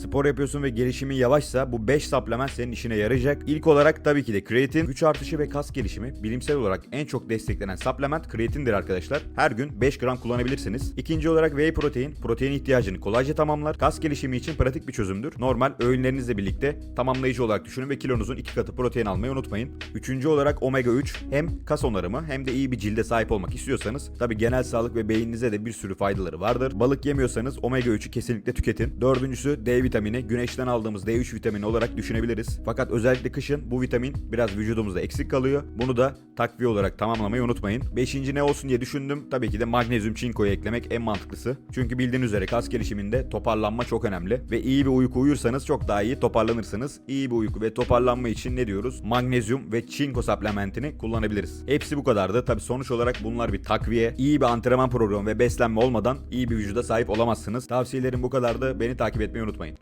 Spor yapıyorsun ve gelişimin yavaşsa bu 5 supplement senin işine yarayacak. İlk olarak tabii ki de kreatin, güç artışı ve kas gelişimi bilimsel olarak en çok desteklenen supplement kreatindir arkadaşlar. Her gün 5 gram kullanabilirsiniz. İkinci olarak whey protein, protein ihtiyacını kolayca tamamlar. Kas gelişimi için pratik bir çözümdür. Normal öğünlerinizle birlikte tamamlayıcı olarak düşünün ve kilonuzun 2 katı protein almayı unutmayın. Üçüncü olarak omega 3 hem kas onarımı hem de iyi bir cilde sahip olmak istiyorsanız tabii genel sağlık ve beyninize de bir sürü faydaları vardır. Balık yemiyorsanız omega 3'ü kesinlikle tüketin. Dördüncüsü D vitamini. Güneşten aldığımız D3 vitamini olarak düşünebiliriz. Fakat özellikle kışın bu vitamin biraz vücudumuzda eksik kalıyor. Bunu da takviye olarak tamamlamayı unutmayın. Beşinci ne olsun diye düşündüm. Tabii ki de magnezyum çinkoyu eklemek en mantıklısı. Çünkü bildiğiniz üzere kas gelişiminde toparlanma çok önemli. Ve iyi bir uyku uyursanız çok daha iyi toparlanırsınız. İyi bir uyku ve toparlanma için ne diyoruz? Magnezyum ve çinko supplementini kullanabiliriz. Hepsi bu kadardı. Tabii sonuç olarak bunlar bir takviye. İyi bir antrenman programı ve beslenme olmadan iyi bir vücuda sahip olamazsınız. Tavsiyelerim bu kadardı. Beni takip etmeyi unutmayın.